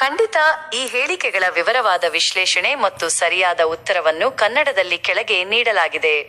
ಖಂಡಿತ ಈ ಹೇಳಿಕೆಗಳ ವಿವರವಾದ ವಿಶ್ಲೇಷಣೆ ಮತ್ತು ಸರಿಯಾದ ಉತ್ತರವನ್ನು ಕನ್ನಡದಲ್ಲಿ ಕೆಳಗೆ ನೀಡಲಾಗಿದೆ.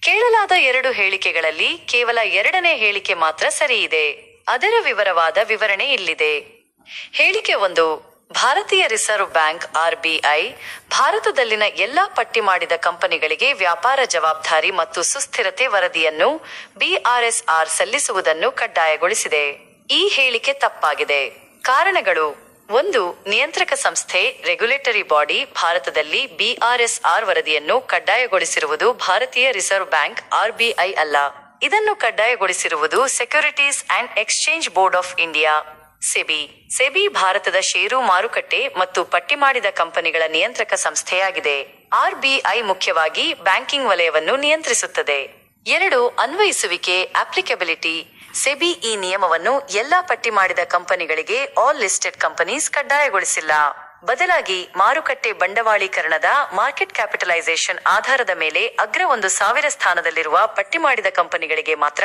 ಕೇಳಲಾದ ಎರಡು ಹೇಳಿಕೆಗಳಲ್ಲಿ ಕೇವಲ ಎರಡನೇ ಹೇಳಿಕೆ ಮಾತ್ರ ಸರಿಯಿದೆ. ಅದರ ವಿವರವಾದ ವಿವರಣೆ ಇಲ್ಲಿದೆ. ಹೇಳಿಕೆ ಒಂದು, ಭಾರತೀಯ ರಿಸರ್ವ್ ಬ್ಯಾಂಕ್ ಆರ್ಬಿಐ, ಭಾರತದಲ್ಲಿನ ಎಲ್ಲಾ ಪಟ್ಟಿ ಮಾಡಿದ ಕಂಪನಿಗಳಿಗೆ ವ್ಯಾಪಾರ ಜವಾಬ್ದಾರಿ ಮತ್ತು ಸುಸ್ಥಿರತೆ ವರದಿಯನ್ನು ಬಿಆರ್ಎಸ್ಆರ್ ಸಲ್ಲಿಸುವುದನ್ನು ಕಡ್ಡಾಯಗೊಳಿಸಿದೆ. ಈ ಹೇಳಿಕೆ ತಪ್ಪಾಗಿದೆ. ಕಾರಣಗಳು ಒಂದು ನಿಯಂತ್ರಕ ಸಂಸ್ಥೆ ರೆಗ್ಯುಲೇಟರಿ ಬಾಡಿ ಭಾರತದಲ್ಲಿ ಬಿಆರ್ಎಸ್ಆರ್ ವರದಿಯನ್ನು ಕಡ್ಡಾಯಗೊಳಿಸಿರುವುದು ಭಾರತೀಯ ರಿಸರ್ವ್ ಬ್ಯಾಂಕ್ ಆರ್ಬಿಐ ಅಲ್ಲ. ಇದನ್ನು ಕಡ್ಡಾಯಗೊಳಿಸಿರುವುದು Securities and Exchange Board of India SEBI SEBI ಭಾರತದ ಷೇರು ಮಾರುಕಟ್ಟೆ ಮತ್ತು ಪಟ್ಟಿ ಮಾಡಿದ ಕಂಪನಿಗಳ ನಿಯಂತ್ರಕ ಸಂಸ್ಥೆಯಾಗಿದೆ. ಆರ್ಬಿಐ ಮುಖ್ಯವಾಗಿ ಬ್ಯಾಂಕಿಂಗ್ ವಲಯವನ್ನು ನಿಯಂತ್ರಿಸುತ್ತದೆ. ಎರಡು, ಅನ್ವಯಿಸುವಿಕೆ ಅಪ್ಲಿಕಬಿಲಿಟಿ ಸೆಬಿ ಈ ನಿಯಮವನ್ನು ಎಲ್ಲಾ ಪಟ್ಟಿ ಮಾಡಿದ ಕಂಪನಿಗಳಿಗೆ ಆಲ್ ಲಿಸ್ಟೆಡ್ ಕಂಪನೀಸ್ ಕಡ್ಡಾಯಗೊಳಿಸಿಲ್ಲ. ಬದಲಾಗಿ ಮಾರುಕಟ್ಟೆ ಬಂಡವಾಳೀಕರಣದ ಮಾರ್ಕೆಟ್ ಕ್ಯಾಪಿಟಲೈಸೇಷನ್ ಆಧಾರದ ಮೇಲೆ ಅಗ್ರ ಒಂದು ಸಾವಿರ ಸ್ಥಾನದಲ್ಲಿರುವ ಪಟ್ಟಿ ಮಾಡಿದ ಕಂಪನಿಗಳಿಗೆ ಮಾತ್ರ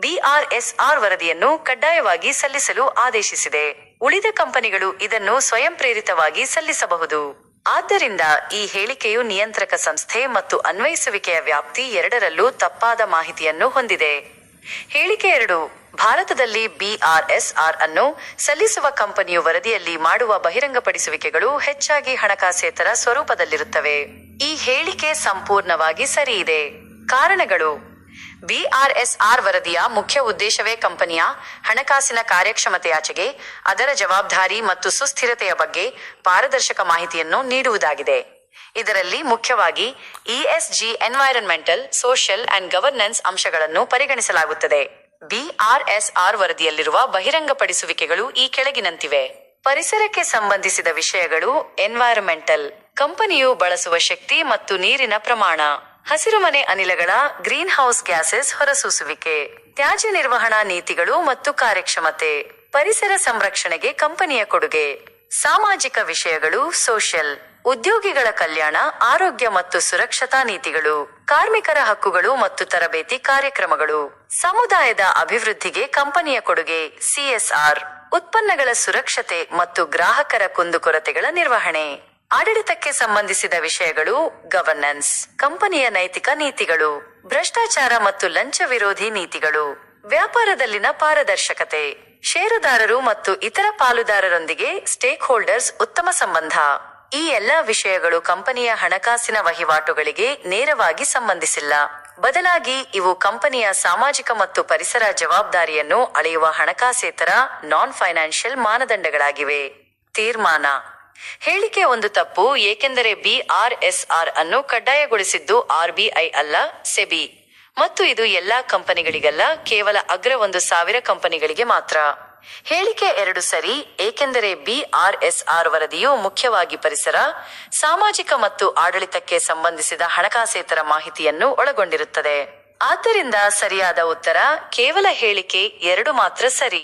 ಬಿಆರ್ಎಸ್ಆರ್ ವರದಿಯನ್ನು ಕಡ್ಡಾಯವಾಗಿ ಸಲ್ಲಿಸಲು ಆದೇಶಿಸಿದೆ. ಉಳಿದ ಕಂಪನಿಗಳು ಇದನ್ನು ಸ್ವಯಂ ಪ್ರೇರಿತವಾಗಿ ಸಲ್ಲಿಸಬಹುದು. ಆದ್ದರಿಂದ ಈ ಹೇಳಿಕೆಯು ನಿಯಂತ್ರಕ ಸಂಸ್ಥೆ ಮತ್ತು ಅನ್ವಯಿಸುವಿಕೆಯ ವ್ಯಾಪ್ತಿ ಎರಡರಲ್ಲೂ ತಪ್ಪಾದ ಮಾಹಿತಿಯನ್ನು ಹೊಂದಿದೆ. ಹೇಳಿಕೆ ಎರಡು. ಭಾರತದಲ್ಲಿ ಬಿಆರ್ಎಸ್ಆರ್ ಅನ್ನು ಸಲ್ಲಿಸುವ ಕಂಪನಿಯು ವರದಿಯಲ್ಲಿ ಮಾಡುವ ಬಹಿರಂಗಪಡಿಸುವಿಕೆಗಳು ಹೆಚ್ಚಾಗಿ ಹಣಕಾಸೇತರ ಸ್ವರೂಪದಲ್ಲಿರುತ್ತವೆ. ಈ ಹೇಳಿಕೆ ಸಂಪೂರ್ಣವಾಗಿ ಸರಿಯಿದೆ. ಕಾರಣಗಳು. ಬಿಆರ್ಎಸ್ಆರ್ ವರದಿಯ ಮುಖ್ಯ ಉದ್ದೇಶವೇ ಕಂಪನಿಯ ಹಣಕಾಸಿನ ಕಾರ್ಯಕ್ಷಮತೆಯಾಚೆಗೆ ಅದರ ಜವಾಬ್ದಾರಿ ಮತ್ತು ಸುಸ್ಥಿರತೆಯ ಬಗ್ಗೆ ಪಾರದರ್ಶಕ ಮಾಹಿತಿಯನ್ನು ನೀಡುವುದಾಗಿದೆ. ಇದರಲ್ಲಿ ಮುಖ್ಯವಾಗಿ ESG environmental social and governance ಅಂಶಗಳನ್ನು ಪರಿಗಣಿಸಲಾಗುತ್ತದೆ. ಬಿಆರ್ಎಸ್ಆರ್ ವರದಿಯಲ್ಲಿರುವ ಬಹಿರಂಗಪಡಿಸುವಿಕೆಗಳು ಈ ಕೆಳಗಿನಂತಿವೆ. ಪರಿಸರಕ್ಕೆ ಸಂಬಂಧಿಸಿದ ವಿಷಯಗಳು ಎನ್ವೈರನ್ಮೆಂಟಲ್ ಕಂಪನಿಯು ಬಳಸುವ ಶಕ್ತಿ ಮತ್ತು ನೀರಿನ ಪ್ರಮಾಣ. ಹಸಿರುಮನೆ ಅನಿಲಗಳ ಗ್ರೀನ್ ಹೌಸ್ ಗ್ಯಾಸಸ್ ಹೊರಸೂಸುವಿಕೆ. ತ್ಯಾಜ್ಯ ನಿರ್ವಹಣಾ ನೀತಿಗಳು ಮತ್ತು ಕಾರ್ಯಕ್ಷಮತೆ. ಪರಿಸರ ಸಂರಕ್ಷಣೆಗೆ ಕಂಪನಿಯ ಕೊಡುಗೆ. ಸಾಮಾಜಿಕ ವಿಷಯಗಳು ಸೋಷಿಯಲ್ ಉದ್ಯೋಗಿಗಳ ಕಲ್ಯಾಣ, ಆರೋಗ್ಯ ಮತ್ತು ಸುರಕ್ಷತಾ ನೀತಿಗಳು, ಕಾರ್ಮಿಕರ ಹಕ್ಕುಗಳು ಮತ್ತು ತರಬೇತಿ ಕಾರ್ಯಕ್ರಮಗಳು. ಸಮುದಾಯದ ಅಭಿವೃದ್ಧಿಗೆ ಕಂಪನಿಯ ಕೊಡುಗೆ, ಸಿಎಸ್ಆರ್. ಉತ್ಪನ್ನಗಳ ಸುರಕ್ಷತೆ ಮತ್ತು ಗ್ರಾಹಕರ ಕುಂದುಕೊರತೆಗಳ ನಿರ್ವಹಣೆ. ಆಡಳಿತಕ್ಕೆ ಸಂಬಂಧಿಸಿದ ವಿಷಯಗಳು ಗವರ್ನೆನ್ಸ್ ಕಂಪನಿಯ ನೈತಿಕ ನೀತಿಗಳು, ಭ್ರಷ್ಟಾಚಾರ ಮತ್ತು ಲಂಚ ವಿರೋಧಿ ನೀತಿಗಳು. ವ್ಯಾಪಾರದಲ್ಲಿನ ಪಾರದರ್ಶಕತೆ. ಷೇರುದಾರರು ಮತ್ತು ಇತರ ಪಾಲುದಾರರೊಂದಿಗೆ ಸ್ಟೇಕ್ ಹೋಲ್ಡರ್ಸ್ ಉತ್ತಮ ಸಂಬಂಧ. ಈ ಎಲ್ಲಾ ವಿಷಯಗಳು ಕಂಪನಿಯ ಹಣಕಾಸಿನ ವಹಿವಾಟುಗಳಿಗೆ ನೇರವಾಗಿ ಸಂಬಂಧಿಸಿಲ್ಲ. ಬದಲಾಗಿ ಇವು ಕಂಪನಿಯ ಸಾಮಾಜಿಕ ಮತ್ತು ಪರಿಸರ ಜವಾಬ್ದಾರಿಯನ್ನು ಅಳೆಯುವ ಹಣಕಾಸೇತರ ನಾನ್ ಫೈನಾನ್ಷಿಯಲ್ ಮಾನದಂಡಗಳಾಗಿವೆ. ತೀರ್ಮಾನ. ಹೇಳಿಕೆ ಒಂದು ತಪ್ಪು, ಏಕೆಂದರೆ ಬಿಆರ್ಎಸ್ಆರ್ ಅನ್ನು ಕಡ್ಡಾಯಗೊಳಿಸಿದ್ದು ಆರ್ಬಿಐ ಅಲ್ಲ, ಸೆಬಿ. ಮತ್ತು ಇದು ಎಲ್ಲಾ ಕಂಪನಿಗಳಿಗಲ್ಲ, ಕೇವಲ ಅಗ್ರ ಒಂದು ಸಾವಿರ ಕಂಪನಿಗಳಿಗೆ ಮಾತ್ರ. ಹೇಳಿಕೆ ಎರಡು ಸರಿ, ಏಕೆಂದರೆ ಬಿಆರ್ಎಸ್ಆರ್ ವರದಿಯು ಮುಖ್ಯವಾಗಿ ಪರಿಸರ, ಸಾಮಾಜಿಕ ಮತ್ತು ಆಡಳಿತಕ್ಕೆ ಸಂಬಂಧಿಸಿದ ಹಣಕಾಸೇತರ ಮಾಹಿತಿಯನ್ನು ಒಳಗೊಂಡಿರುತ್ತದೆ. ಆದ್ದರಿಂದ ಸರಿಯಾದ ಉತ್ತರ ಕೇವಲ ಹೇಳಿಕೆ ಎರಡು ಮಾತ್ರ ಸರಿ.